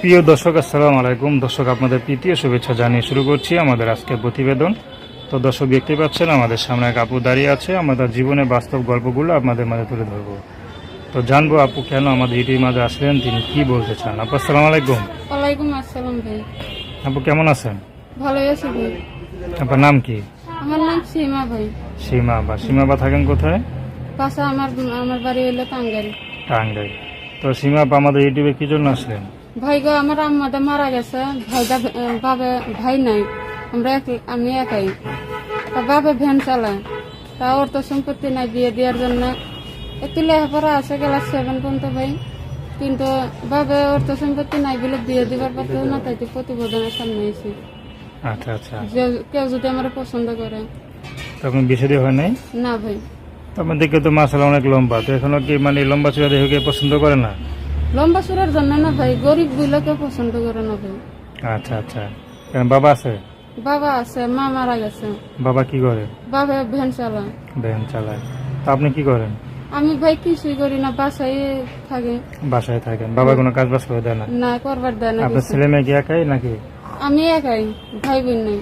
প্রিয় দর্শক আসসালামু আলাইকুম। দর্শক আপনাদের তৃতীয় শুভেচ্ছা জানিয়ে শুরু করছি আমাদের আজকের প্রতিবেদন। তো দর্শক দেখতে পাচ্ছেন আমাদের সামনে এক আপু দাঁড়িয়ে আছে। আমাদের জীবনে বাস্তব গল্পগুলো আপনাদের মাঝে তুলে ধরবো। তো জানব আপু কেন আমাদের ইউটিউব মাঝে আসলেন তিনি কি বলতে চান? আপু আসসালামু আলাইকুম। ওয়ালাইকুম আসসালাম ভাই। আপু কেমন আছেন? ভালোই আছি ভাই। আপনার নাম কি? আমার নাম সীমা ভাই। সীমা বা সীমা বা থাকেন কোথায়? পাশে আমার আমার বাড়ি টাঙ্গাইল। টাঙ্গাই তো সীমা আপা আমাদের ইউটিউবে কি জন্য আসলেন? ভাই গো আমার আম্মাদা মারা গেছে। ভাইদা বাবে ভাই নাই। আমরা এক- আমি একাই। তা বাবে ভ্যান চালায়। তা ওর তো সম্পত্তি নাই বিয়ে দেওয়ার জন্য। একটু লেখাপড়া আছে ক্লাস সেভেন পর্যন্ত ভাই। কিন্তু বাবে ওর তো সম্পত্তি নাই বলে বিয়ে দিবার পর তো না তাই প্রতিবেদনের সামনে এসে আচ্ছা আচ্ছা। কেউ যদি আমার পছন্দ করে। তো আপনি বেশি দিয়ে হয় নাই? না ভাই। তো আপনার দেখে তো মাসাল অনেক লম্বা। তো এখনও কি মানে লম্বা চূড়া দেখে পছন্দ করে না? লম্বা সুরের জন্য না ভাই গরিব কেউ পছন্দ করে না ভাই। আচ্ছা আচ্ছা। কেন বাবা আছে? বাবা আছে মা মারা গেছে। বাবা কি করে? বাবা ভ্যান চালায়। ভ্যান চালায়। তো আপনি কি করেন? আমি ভাই কিছুই করি না বাসায় থাকি। বাসায় থাকেন। বাবা কোনো কাজ বাজ করে দেয় না? না করবার দেয় না আপনার ছেলে মেয়ে কি একাই নাকি? আমি একাই ভাই বোন নেই।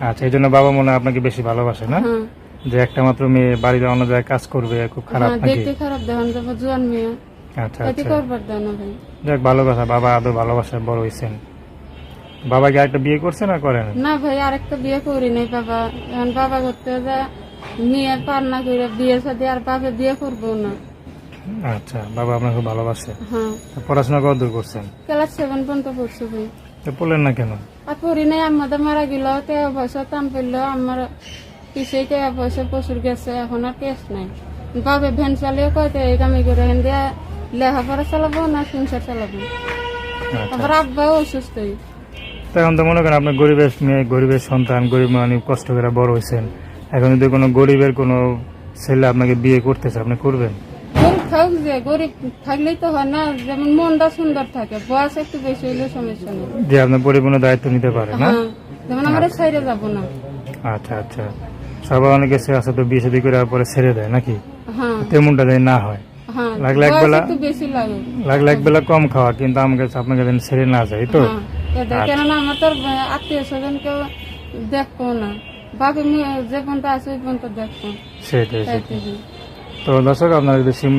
আচ্ছা এই জন্য বাবা মনে হয় আপনাকে বেশি ভালোবাসে না? হ্যাঁ। যে একটা মাত্র মেয়ে বাড়িতে অন্য জায়গায় কাজ করবে খুব খারাপ হ্যাঁ, দেখতে খারাপ দেখান জোয়ান মেয়ে। আচ্ছা আচ্ছা। যাক ভালো কথা বাবা আদৌ বড় হয়েছেন বাবা কি একটা বিয়ে করছে না করেন? না ভাই আরেকটা বিয়ে করি নাই বাবা। এখন বাবা করতে যা মেয়ে পার না করে বিয়ে সাথে আর বাবা বিয়ে করব না। আচ্ছা বাবা আপনাকে ভালোবাসে। হ্যাঁ। পড়াশোনা কত দূর করছেন? ক্লাস সেভেন পর্যন্ত পড়ছি ভাই। তো পড়লেন না কেন? আর পড়ি নাই আমাদের মারা গেল টাকা পয়সা দাম পড়ল আমার পিছিয়ে টাকা পয়সা প্রচুর গেছে এখন আর কেস নাই। বাবে ভ্যান চালিয়ে কয়তে এই কামি করে হেন দিয়া লেখাপড়া চালাবো না সংসার চালাবো? আচ্ছা। আবার আব্বাও অসুস্থই। তো মনে করেন আপনার গরিবের মেয়ে গরিবের সন্তান গরিব মানে কষ্ট করে বড় হয়েছেন। এখন যদি কোনো গরিবের কোনো ছেলে আপনাকে বিয়ে করতেছে আপনি করবেন? গরিব থাক যে গরিব থাকলেই তো হয় না যেমন মনটা সুন্দর থাকে বয়স একটু বেশি হইলে সমস্যা নেই। যে আপনার পরিপূর্ণ দায়িত্ব নিতে পারে না? হ্যাঁ যেমন আমরা সাইডে যাব না। আচ্ছা আচ্ছা। সবাই অনেকে আছে তো বিয়ে শাদী করে পরে ছেড়ে দেয় নাকি? হ্যাঁ। তেমনটা যদি না হ্যাঁ। লাগলে এক বেলা- একটু বেশি লাগলে এক বেলা কম খাওয়া কিন্তু আমাকে আপনাকে যেন ছেড়ে না যায় তো? হ্যাঁ, কেননা আমার তোর আত্মীয় স্বজন কেউ দেখব না। বাকি যে পর্যন্ত আছে ওই পর্যন্ত দেখব সেটাই সেটাই। তো। দর্শক আপনার যদি সিম